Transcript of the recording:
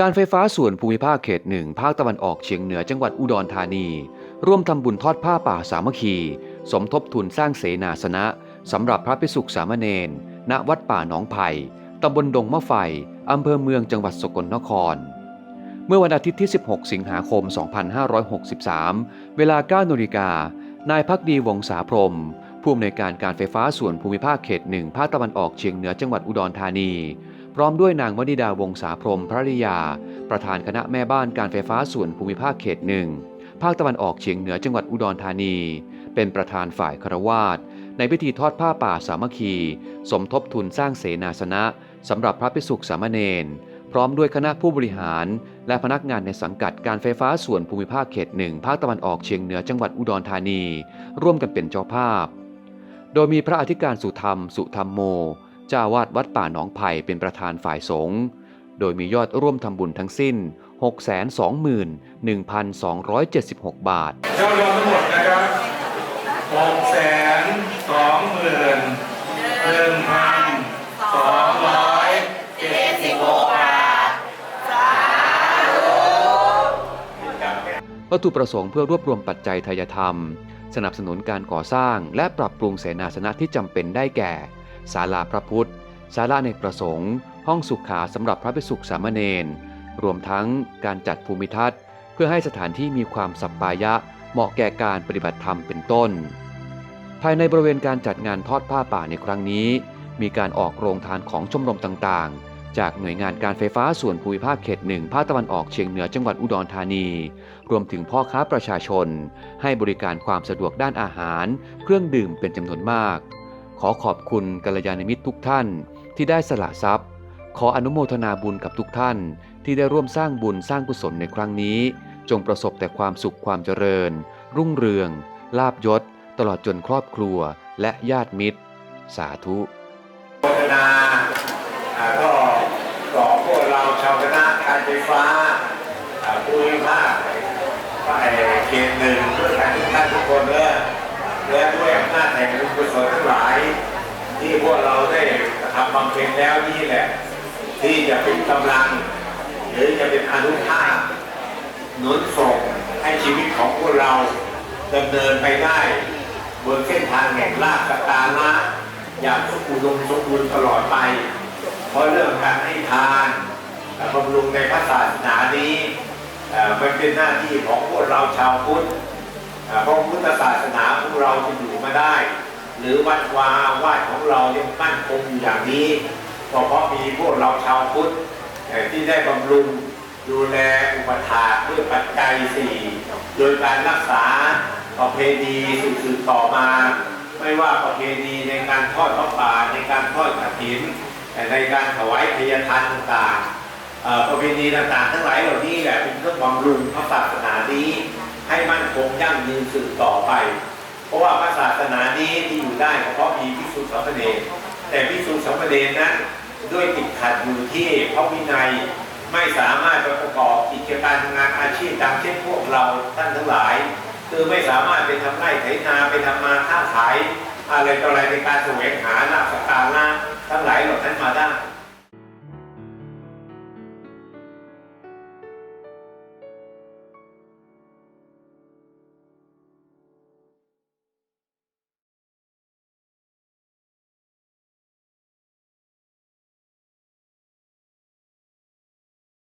การไฟฟ้าส่วนภูมิภาคเขตหนึ่งภาคตะวันออกเฉียงเหนือจังหวัดอุดรธานี ร่วมทำบุญทอดผ้าป่าสามัคคี สมทบทุนสร้างเสนาสนะสำหรับพระภิกษุสามเณรณวัดป่าหนองไผ่ตำบลดงมะไฟอำเภอเมืองจังหวัดสกลนคร เมื่อวันอาทิตย์ที่ 16 สิงหาคม 2563 เวลา9นาฬิกานายพักดีวงศาพรมผู้อำนวยการการไฟฟ้าส่วนภูมิภาคเขตหนึ่งภาคตะวันออกเฉียงเหนือจังหวัดอุดรธานี พร้อมด้วยนางวนิดาวงศาพรมภริยา ประธานคณะแม่บ้านการไฟฟ้าส่วนภูมิภาคเขตหนึ่งภาคตะวันออกเฉียงเหนือจังหวัดอุดรธานี เป็นประธานฝ่ายคารวาสในพิธีทอดผ้าป่าสามัคคี สมทบทุนสร้างเสนาสนะสำหรับพระภิกษุสามเณรพร้อมด้วยคณะผู้บริหาร และพนักงานในสังกัดการไฟฟ้าส่วนภูมิภาคเขตหนึ่งภาคตะวันออกเฉียงเหนือจังหวัดอุดรธานี ร่วมกันเป็นเจ้าภาพ โดยมีพระอธิการสุธรรม สุธรรมโม จ้าวาดวัดป่าหนองไผ่เป็นประธานฝ่ายสงฆ์โดยมียอดร่วมทำบุญทั้งสิ้น 621,276 บาทยอดรวมทั้งหมดนะครับหกแสนสองหมื่นหนึ่งพันสองร้อยเจ็ดสิบหกบาท วัตถุประสงค์เพื่อรวบรวมปัจจัยทายธรรม สนับสนุนการก่อสร้างและปรับปรุงเสนาสนะที่จำเป็นได้แก่ ศาลาพระพุทธ ศาลาในประสงค์ ห้องสุขาสำหรับพระภิกษุสามเณร รวมทั้งการจัดภูมิทัศน์ เพื่อให้สถานที่มีความสัปปายะเหมาะแก่การปฏิบัติธรรมเป็นต้น ภายในบริเวณการจัดงานทอดผ้าป่าในครั้งนี้ มีการออกโรงทานของชมรมต่างๆจากหน่วยงานการไฟฟ้าส่วนภูมิภาคเขตหนึ่งภาคตะวันออกเฉียงเหนือจังหวัดอุดรธานี รวมถึงพ่อค้าประชาชน ให้บริการความสะดวกด้านอาหาร เครื่องดื่มเป็นจำนวนมาก ขอขอบคุณกัลยาณมิตรทุกท่านที่ได้สละทรัพย์ ขออนุโมทนาบุญกับทุกท่าน ที่ได้ร่วมสร้างบุญสร้างกุศลในครั้งนี้ จงประสบแต่ความสุขความเจริญ รุ่งเรือง ลาบยศ ตลอดจนครอบครัวและญาติมิตร สาธุโฆษณาอ่าก็บอกพวกเราชาวคณะการไฟฟ้าอ่าภูมิภาคฝ่ายเขตหนึ่งเพื่อการทุกท่านทุกคนและ และด้วยอำนาจแห่งบุญกุศลทั้งหลาย ที่พวกเราได้ทำบำเพ็ญแล้วนี่แหละ ที่จะเป็นกำลัง หรือจะเป็นอนุภาพหนุนส่งให้ชีวิตของพวกเราดำเนินไปได้บนเส้นทางแห่งลาภตาระอย่างสมบูรณ์สมบูรณ์ตลอดไป เพราะเรื่องการให้ทานและบำรุงในพระศาสนานี้มันเป็นหน้าที่ของพวกเราชาวพุทธ พราะพุทธศาสนาของเราจะอยู่มาได้ หรือวัดวาอาวาดของเรายังมั่นคงอยู่อย่างนี้ก็เพราะมีพวกเราชาวพุทธที่ได้บำรุงดูแลอุปถาด้วยปัจจัยสี่โดยการรักษาประเพณีสืบต่อมา ไม่ว่าประเพณีในการทอดพระป่าในการทอดกฐินแต่ในการถวายพยทานต่างๆประเพณีต่างๆ ทั้งหลายเหล่านี้แหละเป็นเครื่องบำรุงพระศาสนานี้ ให้มั่นคงยั่งยืนสืบต่อไป เพราะว่าพระศาสนานี้ที่อยู่ได้ก็เพราะมีพิสุทธิสามเณรแต่พิสุทธิสามเณรนั้นด้วยติดขัดอยู่ที่พระวินัยไม่สามารถไปประกอบกิจการงานอาชีพดังเช่นพวกเราท่านทั้งหลาย คือไม่สามารถไปทำไร่ไถนาไปทำมาค้าขายอะไรต่ออะไรในการแสวงหาลาภสการะทั้งหลายเหล่านั้นมาได้